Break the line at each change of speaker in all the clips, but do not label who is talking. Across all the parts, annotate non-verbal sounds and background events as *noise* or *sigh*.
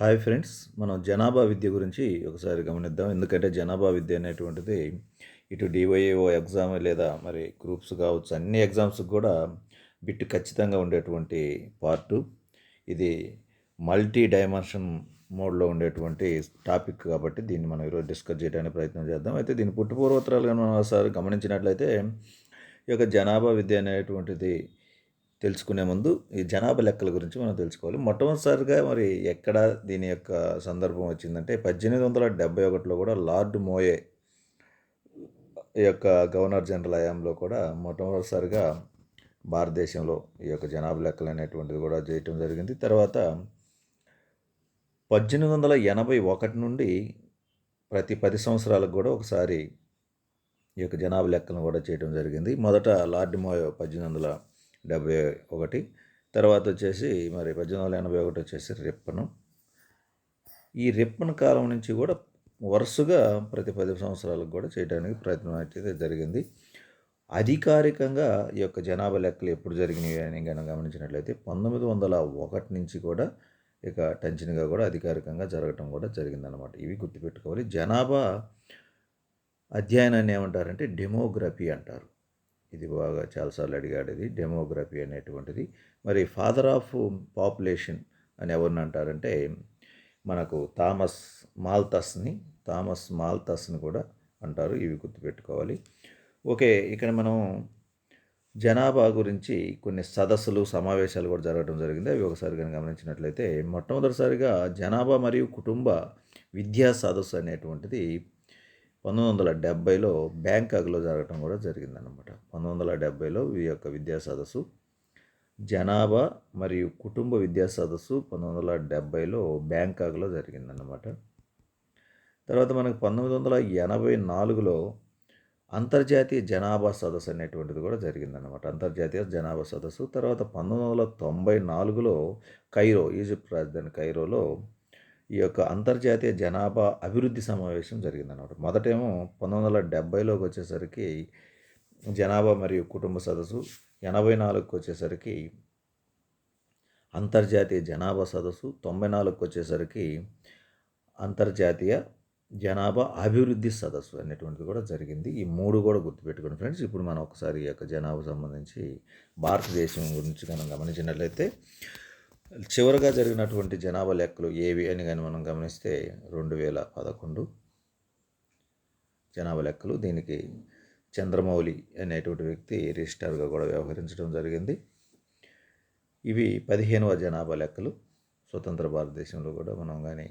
Hi friends మనం జనాభా విద్య గురించి ఒకసారి గమనిద్దాం. ఎందుకంటే జనాభా విద్య అనేటువంటిది ఇటు డివైఓ ఎగ్జామ్ లేదా మరి గ్రూప్స్ కావచ్చు అన్ని ఎగ్జామ్స్కి కూడా బిట్ ఖచ్చితంగా ఉండేటువంటి పార్టు ఇది మల్టీ డైమెన్షన్ మోడ్లో ఉండేటువంటి టాపిక్ కాబట్టి దీన్ని మనం ఈరోజు డిస్కస్ చేయడానికి ప్రయత్నం చేద్దాం. అయితే దీని పుట్టుపూర్వోత్తరాలు మనం ఒకసారి గమనించినట్లయితే ఈ యొక్క జనాభా విద్య అనేటువంటిది తెలుసుకునే ముందు ఈ జనాభా లెక్కల గురించి మనం తెలుసుకోవాలి. మొట్టమొదటిసారిగా మరి ఎక్కడ దీని యొక్క సందర్భం వచ్చిందంటే పద్దెనిమిది వందల డెబ్బై ఒకటిలో కూడా లార్డ్ మోయే ఈ యొక్క గవర్నర్ జనరల్ హయాంలో కూడా మొట్టమొదటిసారిగా భారతదేశంలో ఈ యొక్క జనాభా లెక్కలు అనేటువంటిది కూడా చేయటం జరిగింది. తర్వాత పద్దెనిమిది వందల ఎనభై ఒకటి నుండి ప్రతి పది సంవత్సరాలకు కూడా ఒకసారి ఈ యొక్క జనాభా లెక్కలను కూడా చేయడం జరిగింది. మొదట లార్డ్ మోయో పద్దెనిమిది వందల డెబ్బై ఒకటి. తర్వాత వచ్చేసి మరి పద్దెనిమిది వందల ఎనభై ఒకటి వచ్చేసి రిప్పను. ఈ రిప్పన్ కాలం నుంచి కూడా వరుసగా ప్రతి పది సంవత్సరాలకు కూడా చేయడానికి ప్రయత్నం అయితే జరిగింది. అధికారికంగా ఈ యొక్క జనాభా లెక్కలు ఎప్పుడు జరిగినాయి అని కనుక గమనించినట్లయితే పంతొమ్మిది వందల ఒకటి నుంచి కూడా ఇక టెన్షన్గా కూడా అధికారికంగా జరగటం కూడా జరిగిందనమాట ఇవి గుర్తుపెట్టుకోవాలి. జనాభా అధ్యయనాన్ని ఏమంటారంటే డెమోగ్రఫీ అంటారు. ఇది బాగా చాలాసార్లు అడిగాడు ఇది. డెమోగ్రఫీ అనేటువంటిది. మరి ఫాదర్ ఆఫ్ పాపులేషన్ అని ఎవరిని అంటారంటే మనకు థామస్ మాల్తస్ని థామస్ మాల్తస్ని కూడా అంటారు. ఇవి గుర్తుపెట్టుకోవాలి. ఓకే ఇక్కడ మనం జనాభా గురించి కొన్ని సదస్సులు సమావేశాలు కూడా జరగడం జరిగింది. అవి ఒకసారి కనుక గమనించినట్లయితే మొట్టమొదటిసారిగా జనాభా మరియు కుటుంబ విద్యా సదస్సు అనేటువంటిది పంతొమ్మిది వందల డెబ్బైలో బ్యాంకాక్లో జరగటం కూడా జరిగిందనమాట పంతొమ్మిది వందల డెబ్బైలో ఈ యొక్క విద్యా సదస్సు జనాభా మరియు కుటుంబ విద్యా సదస్సు పంతొమ్మిది వందల డెబ్బైలో బ్యాంకాక్లో జరిగిందనమాట తర్వాత మనకు పంతొమ్మిది వందల ఎనభై నాలుగులో అంతర్జాతీయ జనాభా సదస్సు అనేటువంటిది కూడా జరిగిందనమాట అంతర్జాతీయ జనాభా సదస్సు. తర్వాత పంతొమ్మిది వందల తొంభై నాలుగులో కైరో ఈజిప్ట్ రాజధాని కైరోలో ఈ యొక్క అంతర్జాతీయ జనాభా అభివృద్ధి సమావేశం జరిగిందన్నమాట. మొదటేమో పంతొమ్మిది వందల డెబ్బైలోకి వచ్చేసరికి జనాభా మరియు కుటుంబ సదస్సు ఎనభై నాలుగుకి వచ్చేసరికి అంతర్జాతీయ జనాభా సదస్సు తొంభై నాలుగుకి వచ్చేసరికి అంతర్జాతీయ జనాభా అభివృద్ధి సదస్సు అనేటువంటిది కూడా జరిగింది. ఈ మూడు కూడా గుర్తుపెట్టుకోండి ఫ్రెండ్స్. ఇప్పుడు మనం ఒకసారి ఈ యొక్క జనాభా సంబంధించి భారతదేశం గురించి మనం గమనించినట్లయితే చివరగా జరిగినటువంటి జనాభా లెక్కలు ఏవి అని కానీ మనం గమనిస్తే రెండు వేల పదకొండు జనాభా లెక్కలు. దీనికి చంద్రమౌళి అనేటువంటి వ్యక్తి రిజిస్టార్గా కూడా వ్యవహరించడం జరిగింది. ఇవి పదిహేనవ జనాభా లెక్కలు. స్వతంత్ర భారతదేశంలో కూడా మనం కానీ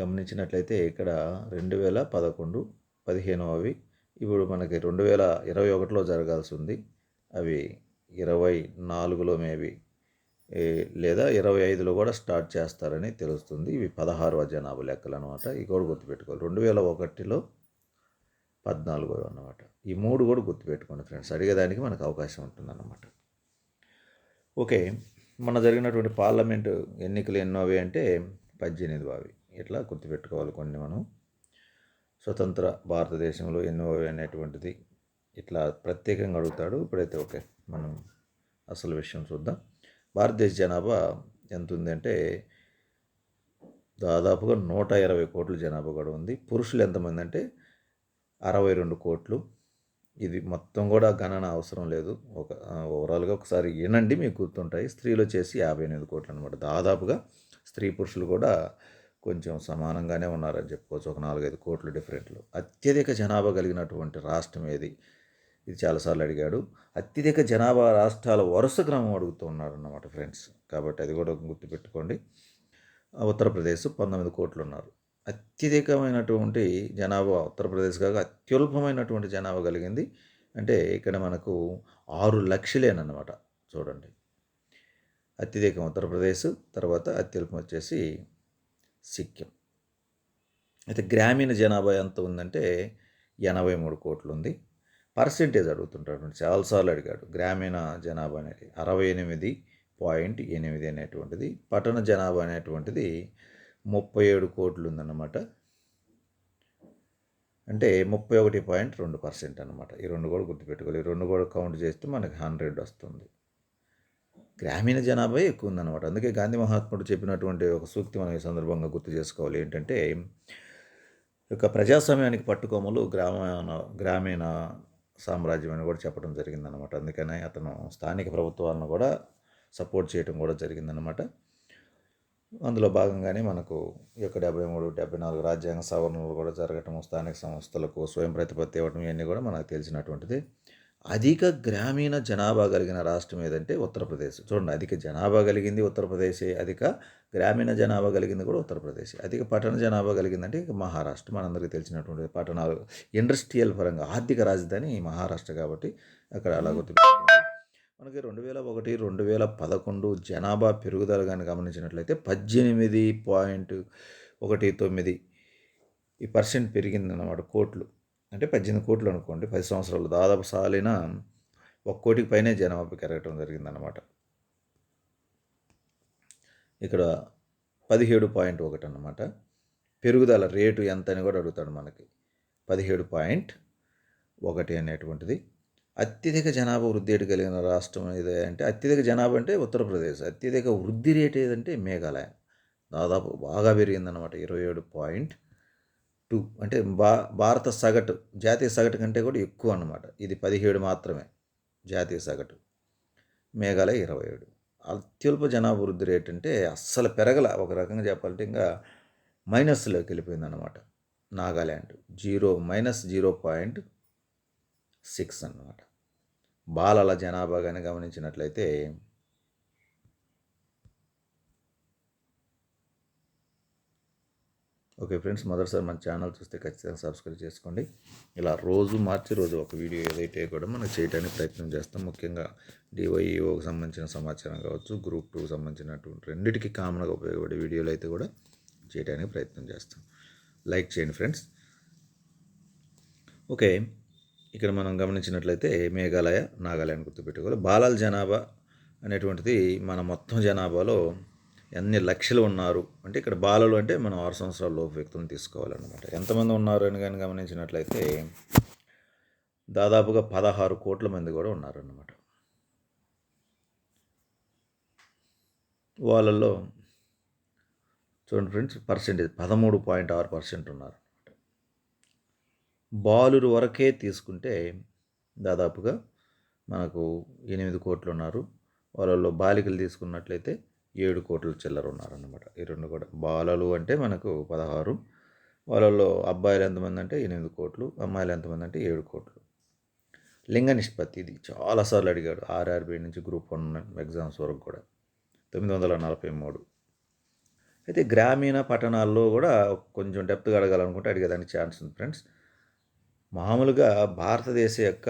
గమనించినట్లయితే ఇక్కడ రెండు వేల పదకొండు పదిహేనవవి. ఇప్పుడు మనకి రెండు వేల ఇరవై ఒకటిలో జరగాల్సి ఉంది. అవి ఇరవై నాలుగులో మేబీ లేదా ఇరవై ఐదులో కూడా స్టార్ట్ చేస్తారని తెలుస్తుంది. ఇవి పదహారవ జనాభా లెక్కలు అనమాట ఇవి కూడా గుర్తుపెట్టుకోవాలి. రెండు వేల ఒకటిలో పద్నాలుగో అనమాట ఈ మూడు కూడా గుర్తుపెట్టుకోండి ఫ్రెండ్స్. అడిగేదానికి మనకు అవకాశం ఉంటుందన్నమాట. ఓకే. మన జరిగినటువంటి పార్లమెంటు ఎన్నికలు ఎన్నోవి అంటే పద్దెనిమిది అవి ఇట్లా గుర్తుపెట్టుకోవాలి కొన్ని మనం. స్వతంత్ర భారతదేశంలో ఎన్నోవి అనేటువంటిది ఇట్లా ప్రత్యేకంగా అడుగుతాడు. ఇప్పుడైతే ఓకే. మనం అసలు విషయం చూద్దాం. భారతదేశ జనాభా ఎంత ఉందంటే దాదాపుగా నూట ఇరవై కోట్ల జనాభా కూడా ఉంది. పురుషులు ఎంతమంది అంటే అరవై రెండు కోట్లు. ఇది మొత్తం కూడా గణన అవసరం లేదు. ఒక ఓవరాల్గా ఒకసారి వినండి మీకు గుర్తుంటాయి. స్త్రీలు వచ్చేసి యాభై ఎనిమిది కోట్లు అనమాట దాదాపుగా స్త్రీ పురుషులు కూడా కొంచెం సమానంగానే ఉన్నారని చెప్పుకోవచ్చు. ఒక నాలుగైదు కోట్లు డిఫరెంట్లు. అత్యధిక జనాభా కలిగినటువంటి రాష్ట్రం ఏది? ఇది చాలాసార్లు అడిగాడు. అత్యధిక జనాభా రాష్ట్రాల వరుస క్రమం అడుగుతూ ఉన్నారు అన్నమాట ఫ్రెండ్స్. కాబట్టి అది కూడా గుర్తుపెట్టుకోండి ఉత్తరప్రదేశ్ పంతొమ్మిది కోట్లు ఉన్నారు. అత్యధికమైనటువంటి జనాభా ఉత్తరప్రదేశ్ కాక అత్యల్పమైనటువంటి జనాభా కలిగింది. అంటే ఇక్కడ మనకు ఆరు లక్షలేనమాట చూడండి. అత్యధికం ఉత్తరప్రదేశ్ తర్వాత అత్యల్పం వచ్చేసి సిక్కిం. అయితే గ్రామీణ జనాభా ఎంత ఉందంటే ఎనభై మూడు కోట్లు ఉంది. పర్సెంటేజ్ అడుగుతుంటాడు చాలాసార్లు అడిగాడు గ్రామీణ జనాభా అనేది అరవై ఎనిమిది పాయింట్ ఎనిమిది అనేటువంటిది పట్టణ జనాభా అనేటువంటిది ముప్పై ఏడు కోట్లు ఉందన్నమాట. అంటే ముప్పై ఒకటి పాయింట్ రెండు పర్సెంట్ అనమాట ఈ రెండు కూడా గుర్తుపెట్టుకోవాలి. ఈ రెండు కూడా కౌంట్ చేస్తే మనకి హండ్రెడ్ వస్తుంది. గ్రామీణ జనాభా ఎక్కువ ఉందన్నమాట. అందుకే గాంధీ మహాత్ముడు చెప్పినటువంటి ఒక సూక్తి మనం ఈ సందర్భంగా గుర్తు చేసుకోవాలి. ఏంటంటే యొక్క ప్రజాస్వామ్యానికి పట్టుకోమలు గ్రామీణ గ్రామీణ సామ్రాజ్యం అని కూడా చెప్పడం జరిగిందనమాట అందుకనే అతను స్థానిక ప్రభుత్వాలను కూడా సపోర్ట్ చేయడం కూడా జరిగిందనమాట అందులో భాగంగానే మనకు ఈ యొక్క డెబ్బై మూడు డెబ్బై నాలుగు రాజ్యాంగ సవరణలు కూడా జరగటం స్థానిక సంస్థలకు స్వయం ప్రతిపత్తి ఇవ్వడం ఇవన్నీ కూడా మనకు తెలిసినటువంటిది. అధిక గ్రామీణ జనాభా కలిగిన రాష్ట్రం ఏదంటే ఉత్తరప్రదేశ్. చూడండి అధిక జనాభా కలిగింది ఉత్తరప్రదేశే అధిక గ్రామీణ జనాభా కలిగింది కూడా ఉత్తరప్రదేశ్. అధిక పట్టణ జనాభా కలిగిందంటే ఇక మహారాష్ట్ర. మనందరికీ తెలిసినటువంటి పట్టణాలు ఇండస్ట్రియల్ పరంగా ఆర్థిక రాజధాని మహారాష్ట్ర కాబట్టి అక్కడ అలా గుర్తుపెట్టుకుంటుంది మనకి రెండు వేల ఒకటి రెండు వేల పదకొండు జనాభా పెరుగుదల కానీ గమనించినట్లయితే పద్దెనిమిది పాయింట్ ఒకటి తొమ్మిది ఈ పర్సెంట్ పెరిగిందన్నమాట కోట్లు. అంటే పద్దెనిమిది కోట్లు అనుకోండి పది సంవత్సరాలు దాదాపు సాలిన ఒక కోటికి పైనే జనాభా పెరగటం జరిగిందనమాట ఇక్కడ పదిహేడు పాయింట్ ఒకటి అనమాట పెరుగుదల రేటు ఎంత అని కూడా అడుగుతాడు మనకి. పదిహేడు పాయింట్ ఒకటి అనేటువంటిది. అత్యధిక జనాభా వృద్ధి రేటు కలిగిన రాష్ట్రం ఏదే అంటే అత్యధిక జనాభా అంటే ఉత్తరప్రదేశ్. అత్యధిక వృద్ధి రేటు ఏదంటే మేఘాలయ. దాదాపు బాగా పెరిగిందనమాట ఇరవై ఏడు పాయింట్ టూ అంటే భా భారత సగటు జాతీయ సగటు కంటే కూడా ఎక్కువ అన్నమాట. ఇది పదిహేడు మాత్రమే జాతీయ సగటు. మేఘాలయ ఇరవై ఏడు. అత్యల్ప జనాభివృద్ధి రేట్ అంటే అస్సలు పెరగల ఒక రకంగా చెప్పాలంటే ఇంకా మైనస్లోకి వెళ్ళిపోయింది అనమాట Nagaland zero minus zero point six అన్నమాట. బాలల జనాభా కానీ గమనించినట్లయితే ఓకే ఫ్రెండ్స్ మొదటిసారి మన ఛానల్ చూస్తే ఖచ్చితంగా సబ్స్క్రైబ్ చేసుకోండి. ఇలా రోజు మార్చి రోజు ఒక వీడియో ఏదైతే కూడా మనం చేయడానికి ప్రయత్నం చేస్తాం. ముఖ్యంగా డివైఈఓకి సంబంధించిన సమాచారం కావచ్చు గ్రూప్ టూకి సంబంధించినటువంటి రెండింటికి కామన్గా ఉపయోగపడే వీడియోలు అయితే కూడా చేయడానికి ప్రయత్నం చేస్తాం. లైక్ చేయండి ఫ్రెండ్స్. ఓకే ఇక్కడ మనం గమనించినట్లయితే మేఘాలయ నాగాల్యాండ్ గుర్తుపెట్టుకోవాలి. బాలల జనాభా అనేటువంటిది మన మొత్తం జనాభాలో ఎన్ని లక్షలు ఉన్నారు? అంటే ఇక్కడ బాలలు అంటే మనం ఆరు సంవత్సరాల లోపు వ్యక్తులను తీసుకోవాలన్నమాట. ఎంతమంది ఉన్నారు అని కానీ గమనించినట్లయితే దాదాపుగా పదహారు కోట్ల మంది కూడా ఉన్నారన్నమాట. వాళ్ళల్లో చూడండి ఫ్రెండ్స్ పర్సెంటేజ్ పదమూడు పాయింట్ ఆరు పర్సెంట్ ఉన్నారు. బాలురు వరకే తీసుకుంటే దాదాపుగా మనకు ఎనిమిది కోట్లు ఉన్నారు. వాళ్ళలో బాలికలు తీసుకున్నట్లయితే ఏడు కోట్ల చిల్లర ఉన్నారన్నమాట. ఈ రెండు కూడా బాలలు అంటే మనకు పదహారు వాళ్ళలో అబ్బాయిలు ఎంతమంది అంటే ఎనిమిది కోట్లు అమ్మాయిలు ఎంతమంది అంటే ఏడు కోట్లు. లింగ నిష్పత్తి ఇది చాలాసార్లు అడిగాడు ఆర్ఆర్బీ నుంచి గ్రూప్ వన్ ఎగ్జామ్స్ వరకు కూడా. తొమ్మిది వందల నలభై మూడు. అయితే గ్రామీణ పట్టణాల్లో కూడా కొంచెం డెప్త్గా అడగాలనుకుంటే అడిగేదానికి ఛాన్స్ ఉంది ఫ్రెండ్స్. మామూలుగా భారతదేశం యొక్క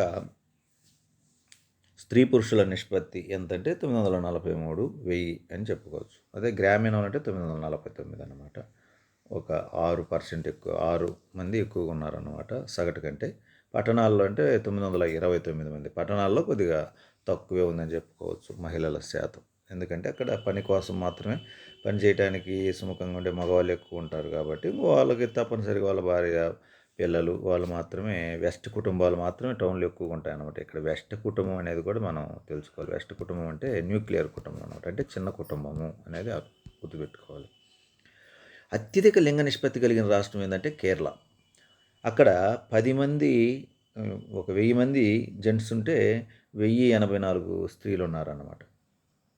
స్త్రీ పురుషుల నిష్పత్తి ఎంతంటే తొమ్మిది వందల నలభై మూడు వెయ్యి అని చెప్పుకోవచ్చు. అదే గ్రామీణం అంటే తొమ్మిది వందల నలభై తొమ్మిది అనమాట ఒక ఆరు పర్సెంట్ ఎక్కువ ఆరు మంది ఎక్కువగా ఉన్నారన్నమాట సగటు కంటే. పట్టణాల్లో అంటే తొమ్మిది వందల ఇరవై తొమ్మిది మంది. పట్టణాల్లో కొద్దిగా తక్కువే ఉందని చెప్పుకోవచ్చు మహిళల శాతం. ఎందుకంటే అక్కడ పని కోసం మాత్రమే పని చేయడానికి సుముఖంగా ఉండే మగవాళ్ళు ఎక్కువ ఉంటారు కాబట్టి వాళ్ళకి తప్పనిసరిగా వాళ్ళ భార్య పిల్లలు వాళ్ళు మాత్రమే వెస్ట్ కుటుంబాలు మాత్రమే టౌన్లో ఎక్కువగా ఉంటాయి అనమాట ఇక్కడ వెస్ట్ కుటుంబం అనేది కూడా మనం తెలుసుకోవాలి. వెస్ట్ కుటుంబం అంటే న్యూక్లియర్ కుటుంబం అనమాట అంటే చిన్న కుటుంబము అనేది గుర్తుపెట్టుకోవాలి. అత్యధిక లింగ నిష్పత్తి కలిగిన రాష్ట్రం ఏంటంటే కేరళ. అక్కడ పది మంది ఒక వెయ్యి మంది జెంట్స్ ఉంటే వెయ్యి ఎనభై నాలుగు స్త్రీలు ఉన్నారన్నమాట.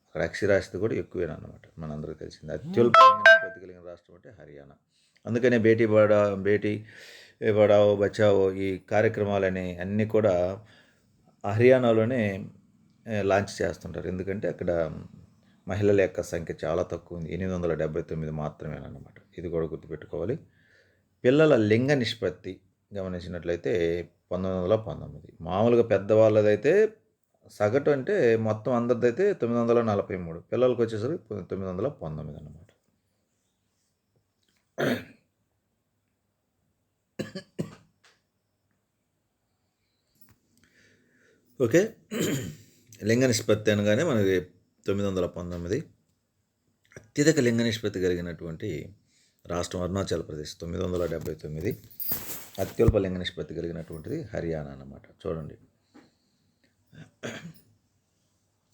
అక్కడ అక్షరాస్యత కూడా ఎక్కువేనమాట మనందరికీ తెలిసింది. అత్యల్ప లింగ నిష్పత్తి కలిగిన రాష్ట్రం అంటే హర్యానా. అందుకనే బేటీ బడా బేటీ బడావో బచావో ఈ కార్యక్రమాలని అన్నీ కూడా హర్యానాలోనే లాంచ్ చేస్తుంటారు. ఎందుకంటే అక్కడ మహిళల యొక్క సంఖ్య చాలా తక్కువ ఉంది. ఎనిమిది వందల డెబ్బై తొమ్మిది మాత్రమేనమాట ఇది కూడా గుర్తుపెట్టుకోవాలి. పిల్లల లింగ నిష్పత్తి గమనించినట్లయితే పంతొమ్మిది వందల పంతొమ్మిది. మామూలుగా పెద్దవాళ్ళదైతే సగటు అంటే మొత్తం అందరిదైతే తొమ్మిది వందల నలభై మూడు. పిల్లలకు వచ్చేసరికి తొమ్మిది వందల పంతొమ్మిది అన్నమాట. ఓకే. *clears throat* లింగ నిష్పత్తి అనగానే మనకి తొమ్మిది వందల పంతొమ్మిది అత్యధిక లింగ నిష్పత్తి కలిగినటువంటి రాష్ట్రం అరుణాచల్ ప్రదేశ్ తొమ్మిది వందల డెబ్బై తొమ్మిది అత్యల్ప లింగ నిష్పత్తి కలిగినటువంటిది హర్యానా అన్నమాట. చూడండి. *clears throat*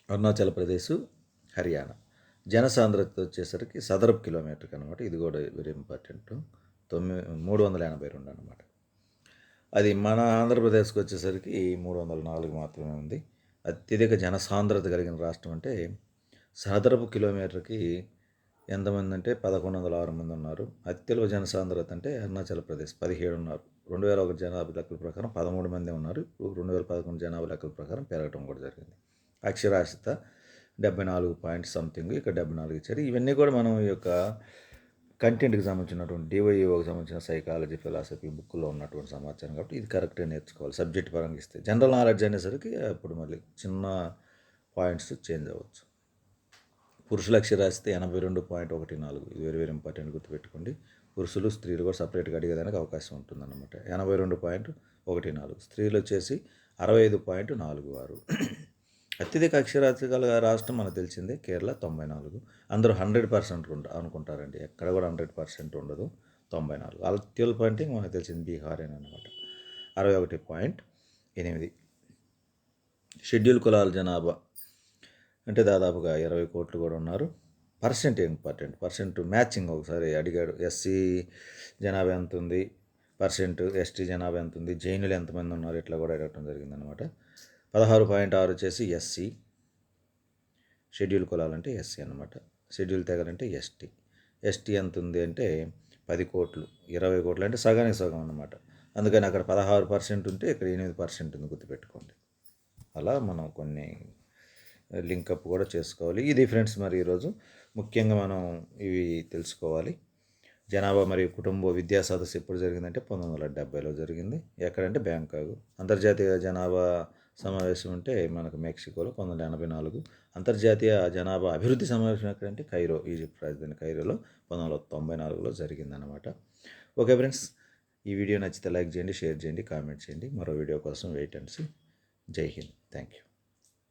అరుణాచల్ ప్రదేశ్ హర్యానా. జనసాంద్రత వచ్చేసరికి సదరపు కిలోమీటర్కి అనమాట ఇది కూడా వెరీ ఇంపార్టెంట్. తొమ్మిది మూడు వందల ఎనభై రెండు అనమాట అది మన ఆంధ్రప్రదేశ్కి వచ్చేసరికి మూడు వందల నాలుగు మాత్రమే ఉంది. అత్యధిక జనసాంద్రత కలిగిన రాష్ట్రం అంటే సదరపు కిలోమీటర్కి ఎంతమంది అంటే పదకొండు వందల ఆరు మంది ఉన్నారు. అత్యల్ప జనసాంద్రత అంటే అరుణాచల్ ప్రదేశ్ పదిహేడు ఉన్నారు. రెండు వేల ఒక జనాభా లెక్కల ప్రకారం పదమూడు మంది ఉన్నారు. ఇప్పుడు రెండు వేల పదకొండు జనాభా లెక్కల ప్రకారం పెరగడం కూడా జరిగింది. అక్షరాస్యత డెబ్బై నాలుగు పాయింట్ సంథింగ్ ఇక్కడ డెబ్బై నాలుగు ఇచ్చారు. ఇవన్నీ కూడా మనం ఈ యొక్క కంటెంట్కి సంబంధించినటువంటి డివైఓకి సంబంధించిన సైకాలజీ ఫిలాసఫీ బుక్లో ఉన్నటువంటి సమాచారం కాబట్టి ఇది కరెక్ట్గా నేర్చుకోవాలి. సబ్జెక్ట్ పరంగా ఇస్తే జనరల్ నాలెడ్జ్ అనేసరికి అప్పుడు మళ్ళీ చిన్న పాయింట్స్ చేంజ్ అవ్వచ్చు. పురుషుల రాస్తే ఎనభై రెండు పాయింట్ ఒకటి నాలుగు. ఇది వెరీ వెరీ ఇంపార్టెంట్ గుర్తుపెట్టుకోండి. పురుషులు స్త్రీలు కూడా సపరేట్గా అడిగేదానికి అవకాశం ఉంటుందన్నమాట. ఎనభై రెండు పాయింట్ ఒకటి నాలుగు. స్త్రీలు వచ్చేసి అరవై ఐదు పాయింట్ నాలుగు ఆరు. అత్యధిక అక్షరాస్యత గల రాష్ట్రం మనకు తెలిసిందే కేరళ తొంభై నాలుగు. అందరూ హండ్రెడ్ పర్సెంట్ అనుకుంటారండి. ఎక్కడ కూడా హండ్రెడ్ పర్సెంట్ ఉండదు. తొంభై నాలుగు. అత్యుల్ పాయింట్ మనకు తెలిసింది బీహార్ అని అనమాట అరవై ఒకటి పాయింట్ ఎనిమిది. షెడ్యూల్ కులాల జనాభా అంటే దాదాపుగా ఇరవై కోట్లు కూడా ఉన్నారు. Percent important percent? మ్యాచింగ్ ఒకసారి అడిగాడు. ఎస్సీ జనాభా ఎంత ఉంది? పర్సెంట్ ఎస్టీ జనాభా ఎంత ఉంది? జైనులు ఎంతమంది ఉన్నారు? ఇట్లా కూడా అడగటం జరిగిందనమాట పదహారు పాయింట్ ఆరు వచ్చేసి ఎస్సీ షెడ్యూల్ కులాలంటే ఎస్సీ అనమాట షెడ్యూల్ తెగలంటే ఎస్టీ ఎస్టీ ఎంత ఉంది అంటే పది కోట్లు ఇరవై కోట్లు అంటే సగానికి సగం అనమాట అందుకని అక్కడ పదహారు పర్సెంట్ ఉంటే ఇక్కడ ఎనిమిది పర్సెంట్ ఉంది గుర్తుపెట్టుకోండి. అలా మనం కొన్ని లింకప్ కూడా చేసుకోవాలి. ఇది ఫ్రెండ్స్ మరి ఈరోజు ముఖ్యంగా మనం ఇవి తెలుసుకోవాలి. జనాభా మరియు కుటుంబ విద్యా సదస్సు ఎప్పుడు జరిగిందంటే పంతొమ్మిది వందల డెబ్బైలో జరిగింది. ఎక్కడంటే బ్యాంకాక్. అంతర్జాతీయ జనాభా సమావేశం అంటే మనకు మెక్సికోలో పంతొమ్మిది వందల ఎనభై నాలుగు. అంతర్జాతీయ జనాభా అభివృద్ధి సమావేశం ఎక్కడంటే కైరో ఈజిప్ట్ రాజధాని కైరోలో పంతొమ్మిది వందల తొంభై నాలుగులో జరిగిందనమాట ఓకే ఫ్రెండ్స్ ఈ వీడియో నచ్చితే లైక్ చేయండి షేర్ చేయండి కామెంట్ చేయండి. మరో వీడియో కోసం వెయిట్ అండ్ సీ. జై హింద్. Thank you